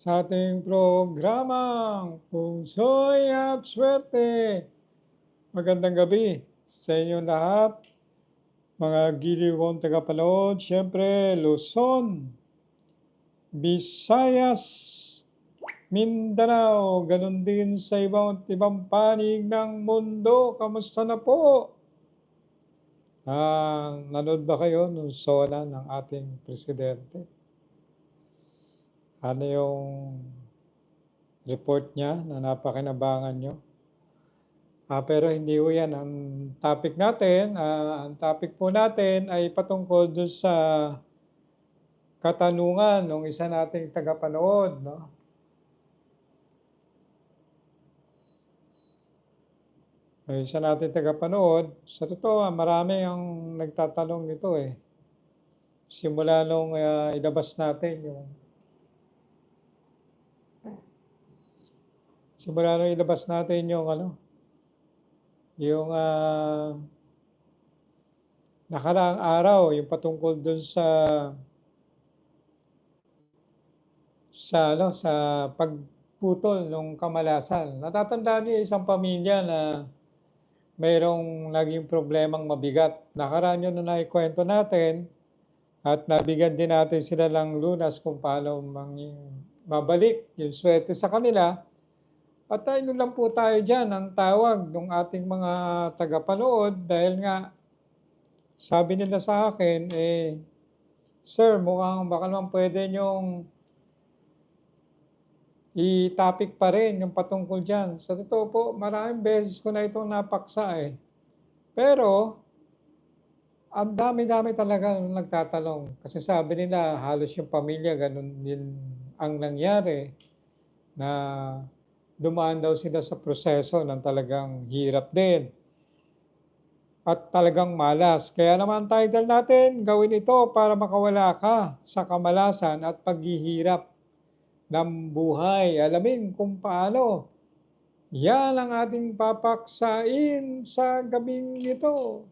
sa ating programang Pungsoy at Swerte. Magandang gabi sa inyo lahat, mga giliw kong tagapanood, siyempre Luzon, Visayas, Mindanao, ganun din sa ibang ibang panig ng mundo. Kamusta na po? Ah, nanood ba kayo nung SONA ng ating presidente? Ano yung report niya na napakinabangan nyo? Ah, pero hindi po yan. Ang topic natin, ah, ang topic po natin ay patungkol doon sa katanungan ng isa nating tagapanood, no? Ay, isa nating tagapanood, sa totoo, ah, marami ang nagtatanong nito eh. Simula nung ah, ilabas natin yung simula nung ilabas natin yung ano, yung ah, nakaraang araw, yung patungkol dun sa sa ano, sa pagputol ng kamalasan. Natatandaan niyo isang pamilya na mayroong naging problemang mabigat. Nakaraan yun na naikwento natin at nabigyan din natin sila ng lunas kung paano mangi, mabalik yung swerte sa kanila. At ano lang po tayo dyan, ang tawag ng ating mga tagapanood dahil nga sabi nila sa akin, eh, Sir, mukhang baka naman pwede nyong i-topic pa rin yung patungkol dyan. Sa totoo po, maraming beses ko na itong napaksa eh. Pero, ang dami-dami talaga nagtatanong. Kasi sabi nila, halos yung pamilya, ganun din ang nangyari na dumaan daw sila sa proseso ng talagang hirap din. At talagang malas. Kaya naman title natin, gawin ito para makawala ka sa kamalasan at paghihirap ng buhay. Alamin kung paano. Yan ang ating papaksain sa gabing ito.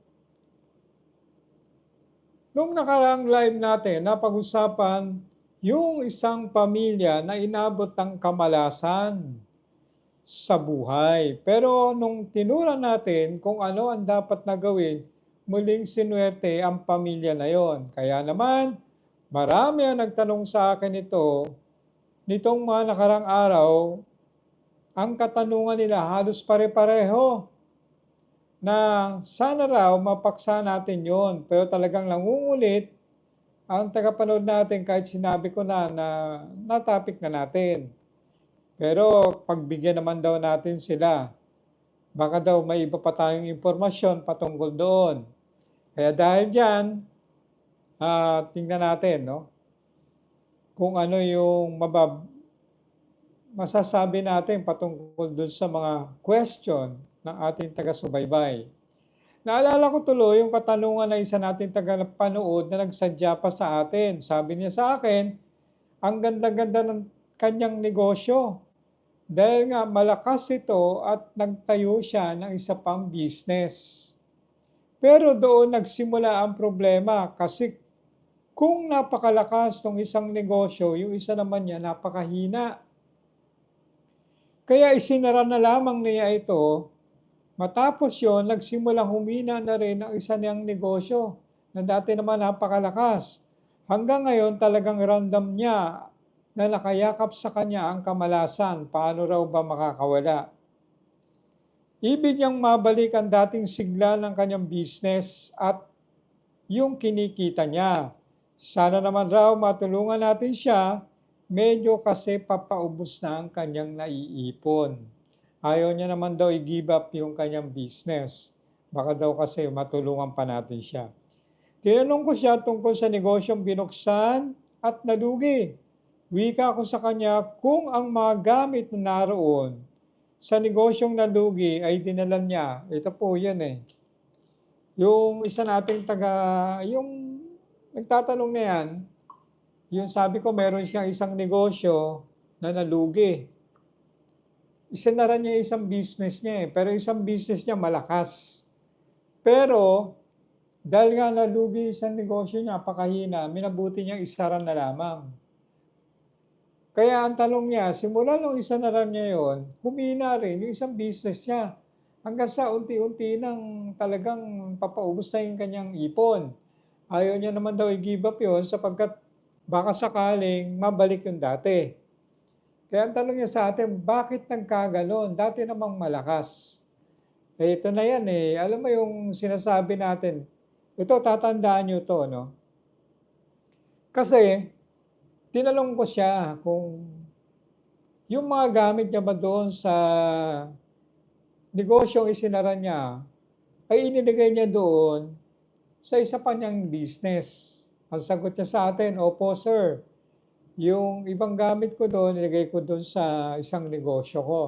Nung nakaraang live natin, napag-usapan yung isang pamilya na inabot ng kamalasan sa buhay. Pero nung tinura natin kung ano ang dapat na gawin, muling sinuwerte ang pamilya na yon. Kaya naman, marami ang nagtanong sa akin ito, nitong mga nakarang araw, ang katanungan nila halos pare-pareho na sana raw mapaksa natin yon pero talagang nangungulit ang tagapanood natin kahit sinabi ko na na na-topic na natin. Pero pagbigyan naman daw natin sila, baka daw may iba pa tayong impormasyon patungkol doon. Kaya dahil dyan, uh, tingnan natin, no? Kung ano yung mabab masasabi natin patungkol doon sa mga question ng ating taga-subaybay. Naalala ko tuloy yung katanungan ng isa nating taga-panood na nagsadya pa sa atin. Sabi niya sa akin, ang ganda-ganda ng kanyang negosyo. Dahil nga malakas ito at nagtayo siya ng isa pang business. Pero doon nagsimula ang problema kasi kung napakalakas ng isang negosyo, yung isa naman niya napakahina. Kaya isinara na lamang niya ito. Matapos yon nagsimulang humina na rin ang isa niyang negosyo na dati naman napakalakas. Hanggang ngayon talagang random niya na nakayakap sa kanya ang kamalasan. Paano raw ba makakawala? Ibig niyang mabalik ang dating sigla ng kanyang business at yung kinikita niya. Sana naman raw matulungan natin siya medyo kasi papaubos na ang kanyang naiipon. Ayaw niya naman daw i-give up yung kanyang business. Baka daw kasi matulungan pa natin siya. Tinanong ko siya tungkol sa negosyong binuksan at nalugi. Wika ko sa kanya kung ang mga gamit na naroon sa negosyong nalugi ay dinala niya. Ito po yan eh. Yung isa nating taga, yung nagtatanong na yan, yung sabi ko, meron siyang isang negosyo na nalugi. Isinara niya isang business niya eh. Pero isang business niya malakas. Pero, dahil nga nalugi isang negosyo niya, pakahina, minabuti niya isara na lamang. Kaya ang tanong niya, simula nung isa na rin niya yun, humina rin yung isang business niya. Hanggang sa unti-unti nang talagang papaubos na yung kanyang ipon. Ayaw niya naman daw i-give up yun sapagkat baka sakaling mabalik yung dati. Kaya ang tanong niya sa atin, bakit nagkaganon? Dati namang malakas. Eh, ito na yan eh. Alam mo yung sinasabi natin, ito, tatandaan nyo to, no? Kasi, tinanong ko siya kung yung mga gamit niya ba doon sa negosyong isinara niya, ay inilagay niya doon sa isa pa niyang business. Ang sagot niya sa atin, Opo sir, yung ibang gamit ko doon, nilagay ko doon sa isang negosyo ko.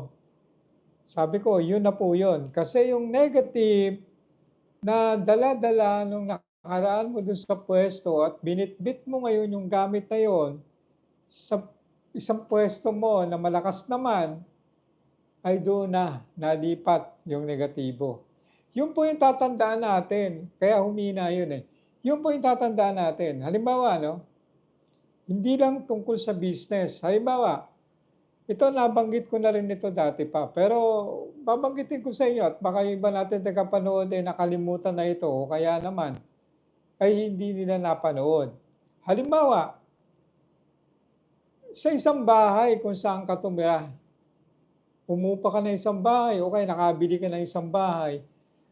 Sabi ko, yun na po yun. Kasi yung negative na dala-dala nung nakaraan mo doon sa pwesto at binitbit mo ngayon yung gamit na yon sa isang pwesto mo na malakas naman, ay doon na nalipat yung negatibo. Yun po yung tatandaan natin. Kaya humina yun eh. Yun po yung tatandaan natin. Halimbawa, no? Hindi lang tungkol sa business. Halimbawa, ito nabanggit ko na rin ito dati pa. Pero babanggitin ko sa inyo at baka yung iba natin tagapanood ay nakalimutan na ito o kaya naman ay hindi nila napanood. Halimbawa, sa isang bahay kung saan ka tumira, umupa ka na isang bahay o kaya nakabili ka ng isang bahay,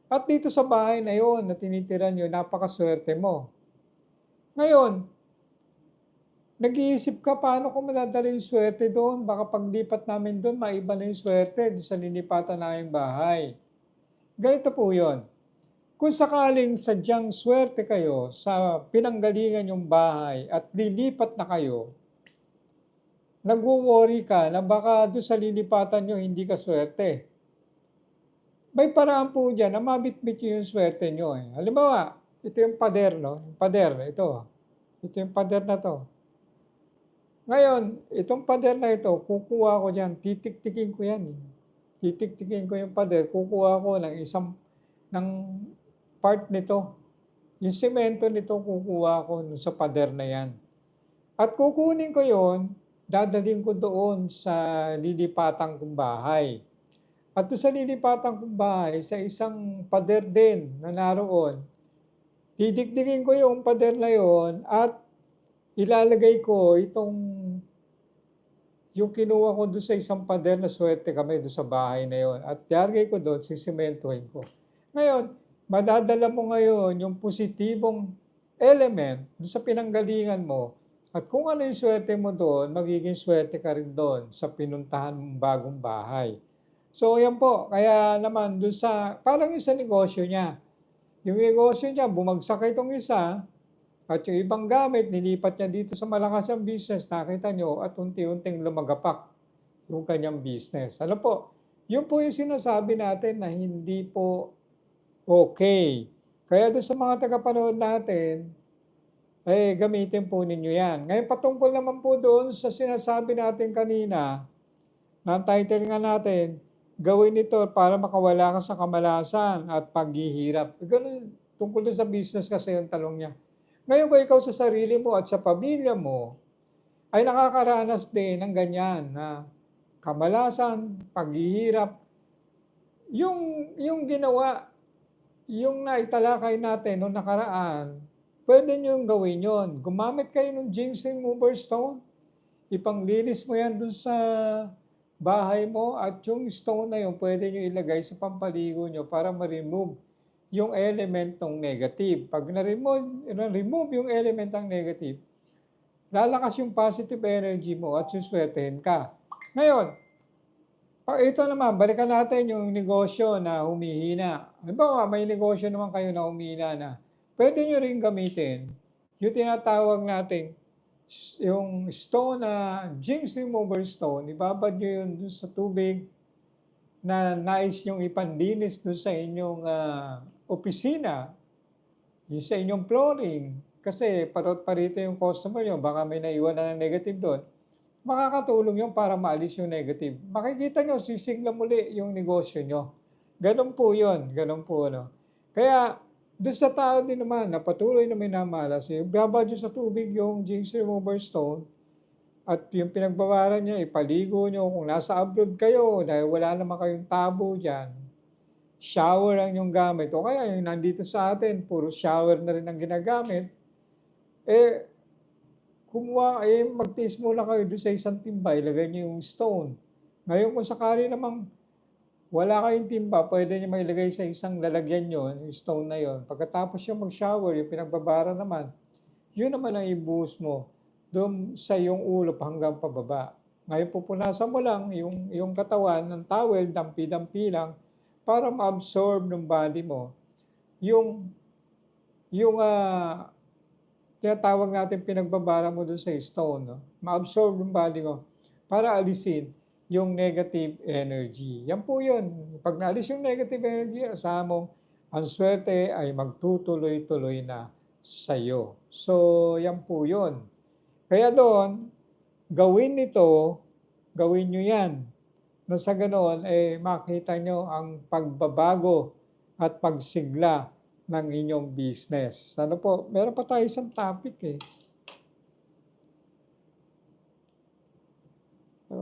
at dito sa bahay na yon na tinitiran nyo, napakaswerte mo. Ngayon, nag-iisip ka paano ko madadala yung swerte doon. Baka paglipat namin doon, maiba na yung swerte doon sa linipatan naming bahay. Ganito po yon. Kung sakaling sadyang swerte kayo sa pinanggalingan yung bahay at lilipat na kayo, nagwo-worry ka na baka doon sa lilipatan nyo hindi ka swerte. May paraan po dyan na mabitbit nyo yung swerte nyo. Eh. Halimbawa, ito yung pader, no? Yung pader, ito. Ito yung pader na to. Ngayon, itong pader na ito, kukuha ko dyan, titik-tikin ko yan. Titik-tikin ko yung pader, kukuha ko ng isang, ng part nito. Yung semento nito, kukuha ko sa pader na yan. At kukunin ko yon dadalhin ko doon sa lilipatan kong bahay. At doon sa lilipatan kong bahay, sa isang pader din na naroon, didikdikin ko yung pader na yon at ilalagay ko itong yung kinuha ko doon sa isang pader na swerte kami doon sa bahay na yon at ilalagay ko doon, sisimentohin ko. Ngayon, madadala mo ngayon yung positibong element doon sa pinanggalingan mo at kung ano yung swerte mo doon, magiging swerte ka rin doon sa pinuntahan mong bagong bahay. So, yan po. Kaya naman, doon sa, parang yung sa negosyo niya. Yung negosyo niya, bumagsak itong isa, at yung ibang gamit, nilipat niya dito sa malakas ang business, nakita nyo, at unti-unting lumagapak yung kanyang business. Ano po? Yun po yung sinasabi natin na hindi po okay. Kaya doon sa mga tagapanood natin, eh, gamitin po ninyo yan. Ngayon, patungkol naman po doon sa sinasabi natin kanina, na title nga natin, gawin ito para makawala ka sa kamalasan at paghihirap. Ganun, tungkol doon sa business kasi yung talong niya. Ngayon kung ikaw sa sarili mo at sa pamilya mo, ay nakakaranas din ng ganyan na kamalasan, paghihirap, yung, yung ginawa, yung naitalakay natin noong nakaraan, pwede nyo yung gawin yon. Gumamit kayo ng ginseng mover stone. Ipanglinis mo yan dun sa bahay mo at yung stone na yun, pwede nyo ilagay sa pampaligo nyo para ma-remove yung element ng negative. Pag na-remove, na-remove yung element ng negative, lalakas yung positive energy mo at suswertehin ka. Ngayon, ito naman, balikan natin yung negosyo na humihina. Halimbawa, may negosyo naman kayo na humihina na. Pwede nyo rin gamitin yung tinatawag natin yung stone na James remover stone, ibabad nyo yun dun sa tubig na nais nyong ipandinis dun sa inyong uh, opisina, yung sa inyong flooring, kasi parot parito yung customer nyo, baka may naiwan na ng negative doon, makakatulong yung para maalis yung negative. Makikita nyo, sisigla muli yung negosyo nyo. Ganon po yun, ganon po. No? Kaya, doon sa tao din naman na patuloy na may namalas, babad nyo sa tubig yung jinx remover stone, At yung pinagbabaran niya, ipaligo nyo kung nasa abroad kayo dahil wala naman kayong tabo dyan. Shower ang yung gamit. O kaya yung nandito sa atin, puro shower na rin ang ginagamit. Eh, kumuha, eh, magtiis muna kayo doon sa isang timba, ilagay niyo yung stone. Ngayon kung sakali namang wala kayong timba, pwede niyo mailagay sa isang lalagyan nyo, yung stone na yon. Pagkatapos yung mag-shower, yung pinagbabara naman, yun naman ang ibuhos mo doon sa iyong ulo hanggang pababa. Ngayon pupunasan mo lang yung, yung katawan ng towel, dampi-dampi lang, para ma-absorb ng body mo yung yung uh, tinatawag natin pinagbabara mo doon sa stone, no? ma-absorb ng body mo para alisin yung negative energy. Yan po yun. Pag naalis yung negative energy, asahan mo, ang swerte ay magtutuloy-tuloy na sa'yo. So, yan po yun. Kaya doon, gawin nito, gawin nyo yan. Na sa ganoon, eh, makita nyo ang pagbabago at pagsigla ng inyong business. Ano po, meron pa tayo isang topic eh.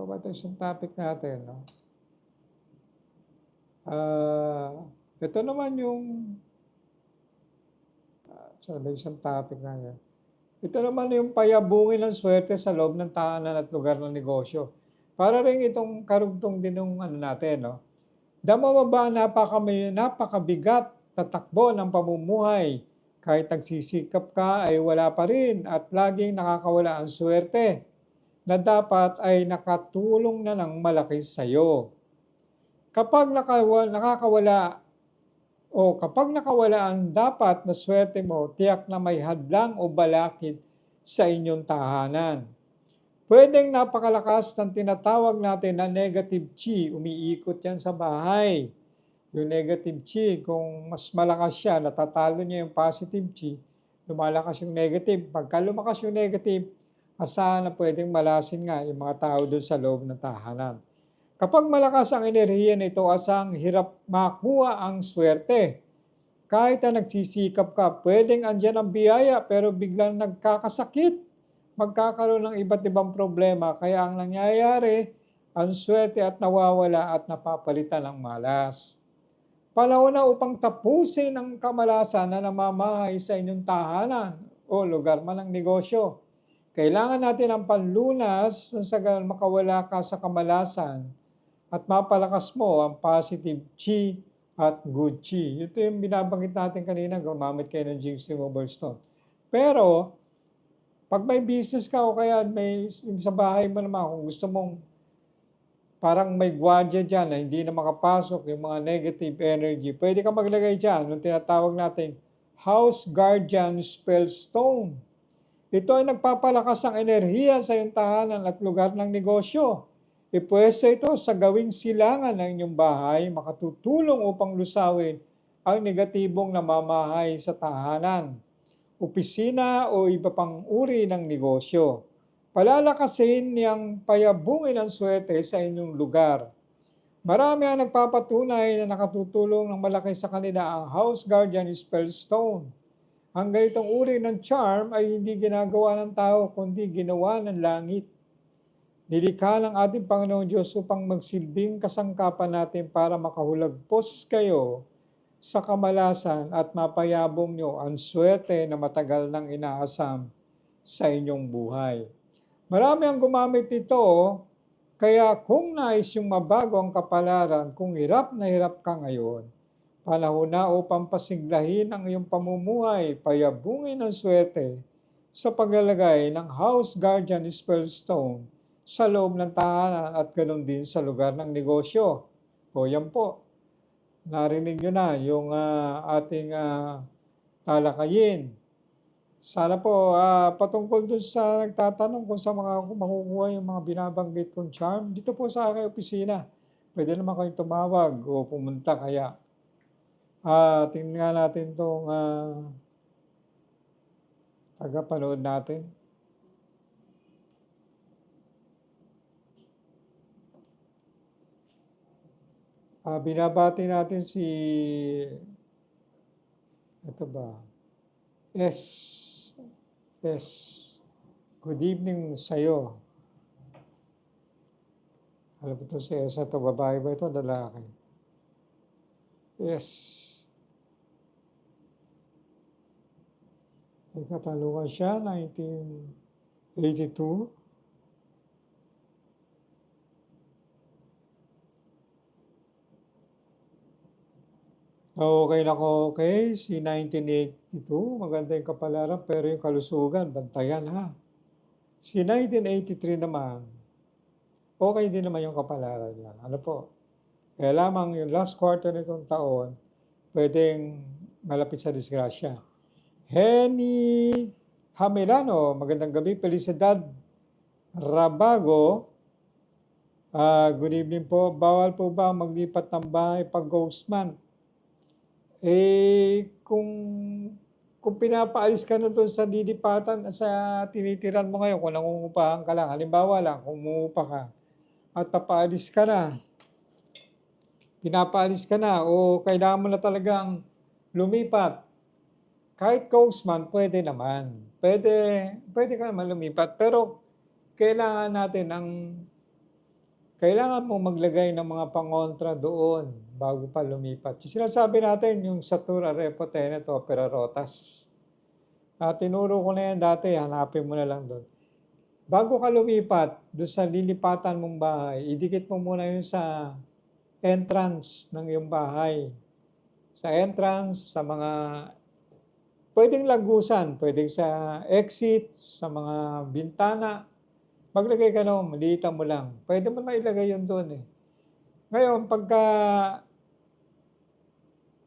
Pa tayo isang topic natin. No? Uh, ito naman yung uh, may isang topic na yan. Ito naman yung payabungin ng swerte sa loob ng tahanan at lugar ng negosyo. Para rin itong karugtong din ng ano natin, no? Dama mo ba napaka, napakabigat tatakbo ng pamumuhay? Kahit nagsisikap ka ay wala pa rin at laging nakakawala ang swerte na dapat ay nakatulong na ng malaki sa iyo. Kapag nakawala, nakakawala o kapag nakawala ang dapat na swerte mo, tiyak na may hadlang o balakid sa inyong tahanan. Pwedeng napakalakas ng tinatawag natin na negative chi, umiikot yan sa bahay. Yung negative chi, kung mas malakas siya, natatalo niya yung positive chi, lumalakas yung negative. Pagka lumakas yung negative, asahan na pwedeng malasin nga yung mga tao doon sa loob ng tahanan. Kapag malakas ang enerhiya nito, asang hirap makuha ang swerte. Kahit na nagsisikap ka, pwedeng andyan ang biyaya pero biglang nagkakasakit. Magkakaroon ng iba't ibang problema. Kaya ang nangyayari, ang swerte at nawawala at napapalitan ng malas. Panahon na upang tapusin ang kamalasan na namamahay sa inyong tahanan o lugar man ng negosyo. Kailangan natin ang panlunas sa makawala ka sa kamalasan at mapalakas mo ang positive chi at good chi. Ito yung binabanggit natin kanina, gumamit kayo ng Jinx Removal Stone. Pero, pag may business ka o kaya may sa bahay mo naman, kung gusto mong parang may gwadya dyan na hindi na makapasok yung mga negative energy, pwede ka maglagay dyan ng tinatawag natin House Guardian Spell Stone. Ito ay nagpapalakas ng enerhiya sa iyong tahanan at lugar ng negosyo. Ipwesto ito sa gawing silangan ng inyong bahay, makatutulong upang lusawin ang negatibong namamahay sa tahanan, opisina o iba pang uri ng negosyo. Palalakasin niyang payabungin ang swerte sa inyong lugar. Marami ang nagpapatunay na nakatutulong ng malaki sa kanila ang House Guardian Spellstone. Ang ganitong uri ng charm ay hindi ginagawa ng tao kundi ginawa ng langit. Nilikha ng ating Panginoon Diyos upang magsilbing kasangkapan natin para makahulagpos kayo sa kamalasan at mapayabong nyo ang swerte na matagal nang inaasam sa inyong buhay. Marami ang gumamit nito, kaya kung nais yung mabago ang kapalaran, kung hirap na hirap ka ngayon, panahon na upang pasiglahin ang iyong pamumuhay, payabungin ang swerte sa paglalagay ng House Guardian Spellstone sa loob ng tahanan at ganoon din sa lugar ng negosyo. O yan po, narinig nyo na yung uh, ating uh, talakayin. Sana po, uh, patungkol dun sa nagtatanong kung sa mga makukuha yung mga binabanggit kong charm, dito po sa aking opisina. Pwede naman kayong tumawag o pumunta kaya. Uh, tingnan natin itong uh, tagapanood natin. Uh, binabati natin si ito ba? S. S. Good evening sa iyo. Ano ba ito si Esa to? Babae ba ito? Lalaki? Yes. Katanungan siya, 1982. Okay na ko, okay. Si 1982, maganda yung kapalaran, pero yung kalusugan, bantayan ha. Si 1983 naman, okay din naman yung kapalaran niya. Ano po? Kaya lamang yung last quarter nitong taon, pwedeng malapit sa disgrasya. Henny Hamilano, magandang gabi. Felicidad Rabago, Ah, good evening po. Bawal po ba maglipat ng bahay pag ghost month? Eh, kung kung pinapaalis ka na doon sa didipatan, sa tinitiran mo ngayon, kung nangungupahan ka lang, halimbawa lang, kung umuupa ka, at papaalis ka na, pinapaalis ka na, o kailangan mo na talagang lumipat, kahit month, pwede naman. Pwede, pwede ka naman lumipat, pero kailangan natin ang kailangan mo maglagay ng mga pangontra doon bago pa lumipat. Yung sinasabi natin, yung Satura Repo Tenet Opera Rotas. Uh, tinuro ko na yan dati, hanapin mo na lang doon. Bago ka lumipat, doon sa lilipatan mong bahay, idikit mo muna yun sa entrance ng iyong bahay. Sa entrance, sa mga pwedeng lagusan, pwedeng sa exit, sa mga bintana, Maglagay ka noon, maliitan mo lang. Pwede mo mailagay yun doon eh. Ngayon, pagka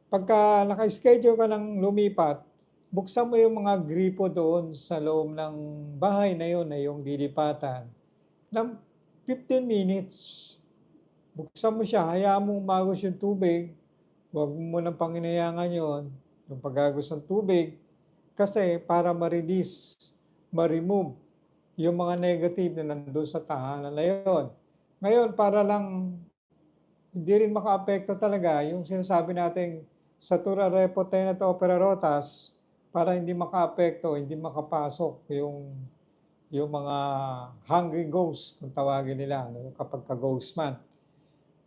pagka naka-schedule ka ng lumipat, buksan mo yung mga gripo doon sa loob ng bahay na yun na yung dilipatan ng 15 minutes. Buksan mo siya, hayaan mo umagos yung tubig. Huwag mo nang panginayangan yon yung pagagos ng tubig, kasi para ma-release, ma-remove yung mga negative na nandun sa tahanan na yon. Ngayon, para lang hindi rin makaapekto talaga yung sinasabi nating Satura Repo Tenet Opera Rotas para hindi makaapekto, hindi makapasok yung yung mga hungry ghosts, kung tawagin nila, ano, kapag ka-ghost man.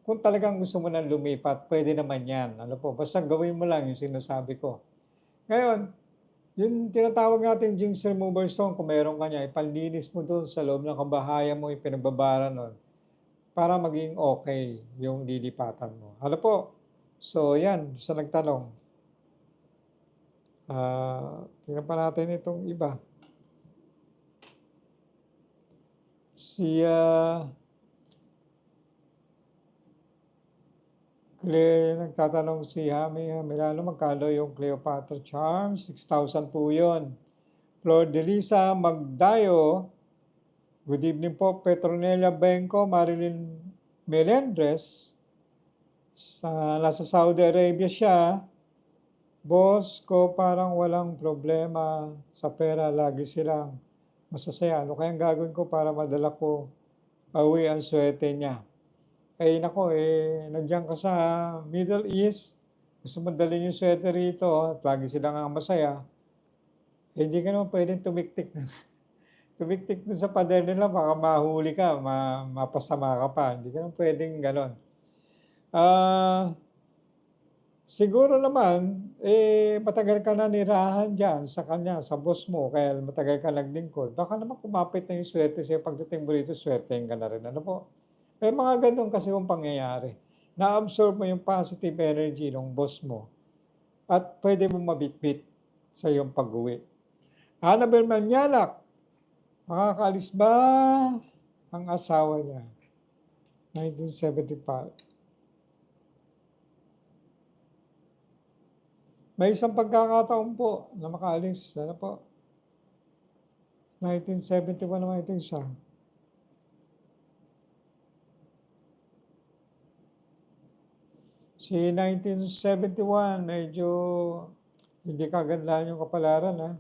Kung talagang gusto mo nang lumipat, pwede naman yan. Ano po, basta gawin mo lang yung sinasabi ko. Ngayon, yung tinatawag natin jinx remover stone, kung meron ka niya, ipanlinis mo doon sa loob ng kabahayan mo, ipinagbabara nun, para maging okay yung lilipatan mo. Ano po? So, yan, sa nagtanong. Uh, tingnan pa natin itong iba. Si uh, Cle, nagtatanong si Hami Milano, magkano yung Cleopatra Charm? 6,000 po yun. Flor de Lisa Magdayo, good evening po. Petronella Benko, Marilyn Melendres, sa, nasa Saudi Arabia siya. Boss ko parang walang problema sa pera, lagi silang masasaya. Ano kayang gagawin ko para madala ko awi ang swerte niya? Ay nako, eh, nandiyan ka sa Middle East, gusto mo dalhin yung sweater rito, at lagi sila nga masaya, eh, hindi ka naman pwedeng tumiktik na. tumiktik na sa pader nila, baka mahuli ka, ma, mapasama ka pa. Hindi ka naman pwedeng ganon. Ah, uh, siguro naman, eh, matagal ka na nirahan dyan sa kanya, sa boss mo, kaya matagal ka naglingkod. Baka naman kumapit na yung swerte sa'yo, pagdating mo rito, swerte ka na rin. Ano po? May mga ganun kasi yung pangyayari. Na-absorb mo yung positive energy ng boss mo at pwede mo mabitbit sa iyong pag-uwi. Annabel Manyalak, makakaalis ba ang asawa niya? 1975. May isang pagkakataon po na makaalis. Ano po? 1971 naman ito isa. Si 1971, medyo hindi kagandahan yung kapalaran. Ha?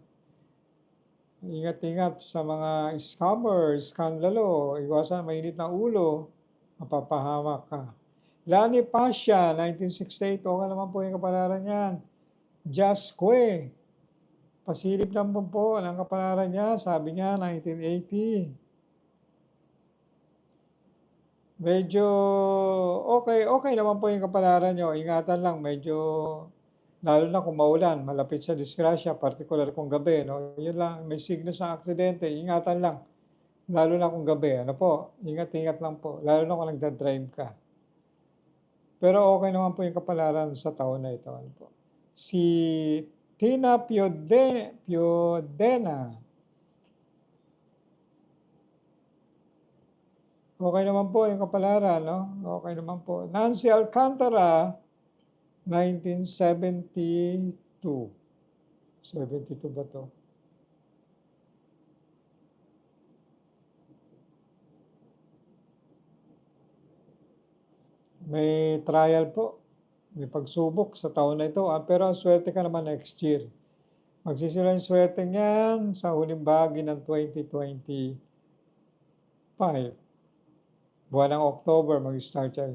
Ingat-ingat sa mga scammer, skandalo, iwasan mainit na ulo, mapapahamak ka. Lani Pasha, 1968, okay naman po yung kapalaran yan. Just Kwe, pasilip naman po ang kapalaran niya, sabi niya 1980. Medyo okey okey naman po yung kapalaran niyo, ingatan lang medyo lalo na kung maulan, malapit sa disgrasya, partikular kung gabi 'no, yun lang may signos ng aksidente, ingatan lang. Lalo na kung gabi, ano po, ingat-ingat lang po, lalo na kung nagda-drive ka. Pero okey naman po yung kapalaran sa taon na ito, ano po. Si Tina Piode Piodena. Okey naman po yung kapalaran 'no, okey naman po. Nancy Alcantara, 1972. 72 ba 'to? May trial po, may pagsubok sa taon na ito, ah, pero swerte ka naman next year. Magsisimula yung swerte niyan sa huling bahagi ng 2025. Buwan ng October mag-start yan.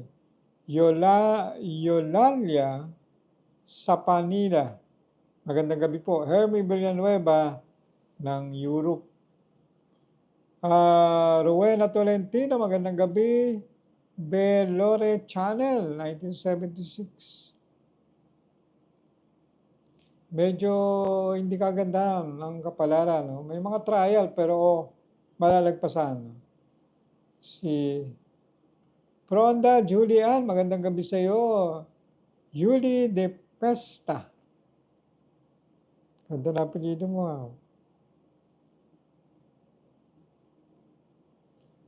Yola Eulalia Sapanilla. Magandang gabi po. Hermie Villanueva ng Europe. Ah, Rowena Tolentino, magandang gabi. Belore Channel, 1976. Medyo hindi kagandahan ng kapalaran 'no, may mga trial pero malalagpasan. Si Fronda Julian, magandang gabi sa'yo. Yuli De Pesta. Ganda ng apelyido mo, ah.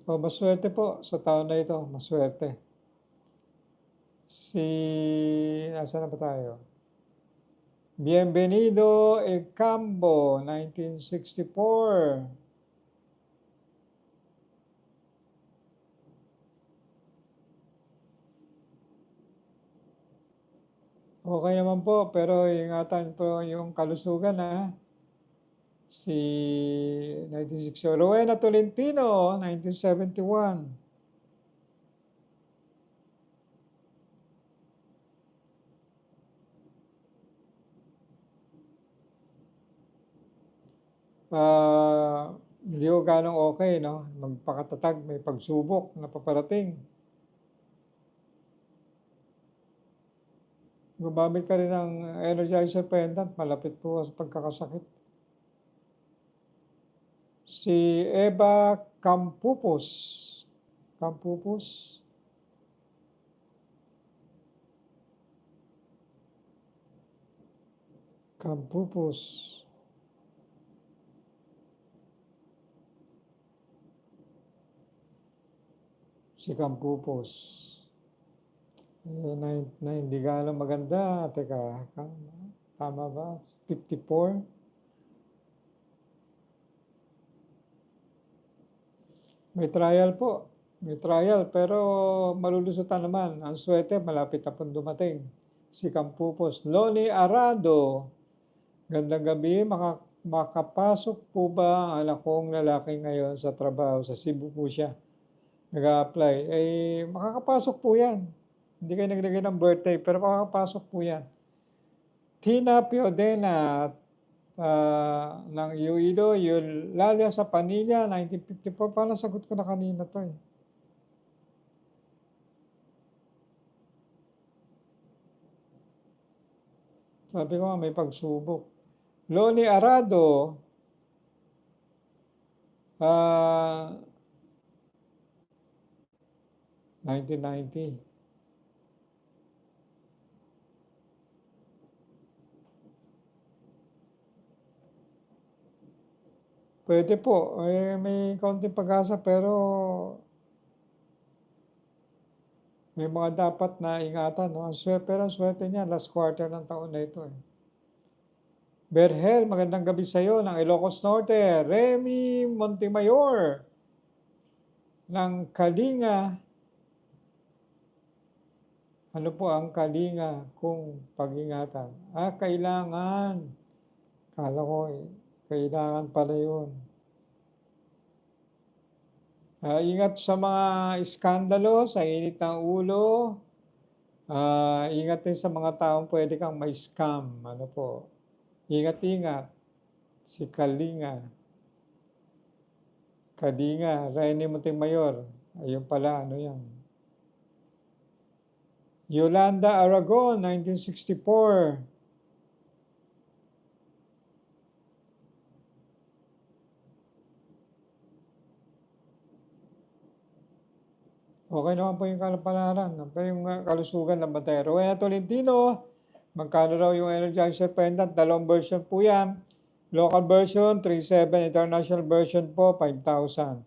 Oh, maswerte po sa taon na ito, maswerte. Si nasaan na ba tayo? Bienvenido Ecambo, 1964. Okey naman po, pero ingatan po yung kalusugan, ah. Si 1960 Rowena Tolentino, 1971. Ah, hindi ho gaanong okey 'no, magpakatatag, may pagsubok na paparating. Gumamit ka rin ng Energizer pendant, malapit po sa pagkakasakit. Si Eva Campupos, Campupos. Campupos. Si Campupos. Eh, na na hindi gaano maganda, teka, tama ba? 54? May trial po, may trial pero malulusutan naman, ang swerte malapit na pong dumating. Si Campupos. Loni Arado, gandang gabi, maka makapasok po ba ang anak kong lalaki ngayon sa trabaho, sa Cebu po siya nag-a-apply, eh makakapasok po yan. Hindi kayo naglagay ng birthday, pero makakapasok po yan. Tina Piodena ah, ng Iloilo, Eulalia sa Panilla, 1954. Parang sagot ko na kanina 'to, eh. Sabi ko nga may pagsubok. Loni Arado, ah 1990. Puwede po, eh, may kaunting pag-asa pero may mga dapat na ingatan 'no, ang swe pero ang swerte niya last quarter ng taon na ito, eh. Berhel, magandang gabi sa'yo ng Ilocos Norte. Remy Montemayor ng Kalinga. Ano po ang kalinga kung pag-ingatan? Ah, kailangan. Akala ko, eh, kailangan pala yun. Ah, ingat sa mga iskandalo, sa init ng ulo. Ah, ingat din sa mga taong puwede kang ma-scam, ano po. Ingat-ingat. Si Kalinga. Kalinga, Rene Montemayor. Ayun pala, ano yan, Yolanda Aragon, 1964. Okay naman po yung kalapalaran. Pero yung uh, kalusugan ng batero. Kaya Tolentino, magkano raw yung Energizer pendant? Dalawang version po yan. Local version, 3,700. International version po, 5,000.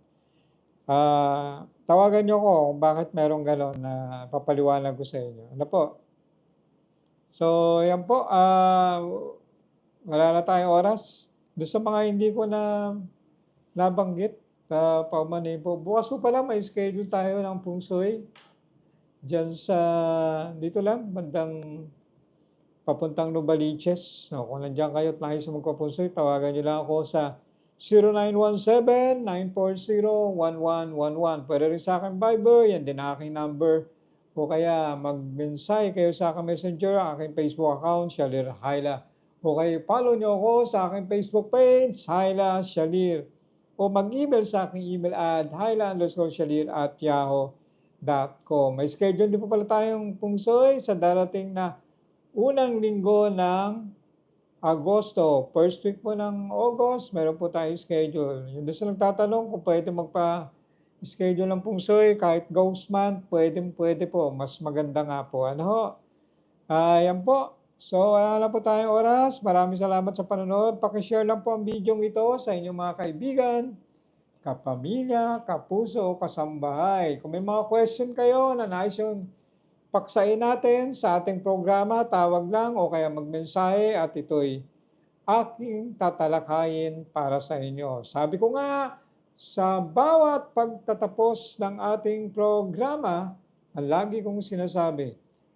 Ah, tawagan nyo ko kung bakit merong gano'n na papaliwanag ko sa inyo. Ano po? So, yan po. Ah, wala na tayong oras. Doon sa mga hindi ko na nabanggit, uh, paumanhin po. Bukas po pala may schedule tayo ng pungsoy. Diyan sa, dito lang, bandang papuntang Novaliches. So, kung nandiyan kayo at nais magpapungsoy, tawagan nyo lang ako sa 0917-940-1111. Pwede rin sa akin Viber, yan din aking number. O kaya mag-mensay kayo sa aking messenger, aking Facebook account, Shalir Haila. O kaya follow nyo ako sa aking Facebook page, Haila Shalir. O mag-email sa aking email underscore shalir at yahoo.com. May schedule din po pala tayong pungsoy sa darating na unang linggo ng Agosto. First week po ng August, meron po tayong schedule. Yung doon sa nagtatanong kung pwede magpa-schedule ng pungsoy, kahit ghost month, pwede, pwede po. Mas maganda nga po. Ano ho? Ayan po. So, wala na po tayong oras. Maraming salamat sa panonood. Pakishare lang po ang video ito sa inyong mga kaibigan, kapamilya, kapuso, kasambahay. Kung may mga question kayo na nais yung paksain natin sa ating programa, tawag lang o kaya magmensahe at ito'y aking tatalakayin para sa inyo. Sabi ko nga, sa bawat pagtatapos ng ating programa, ang lagi kong sinasabi,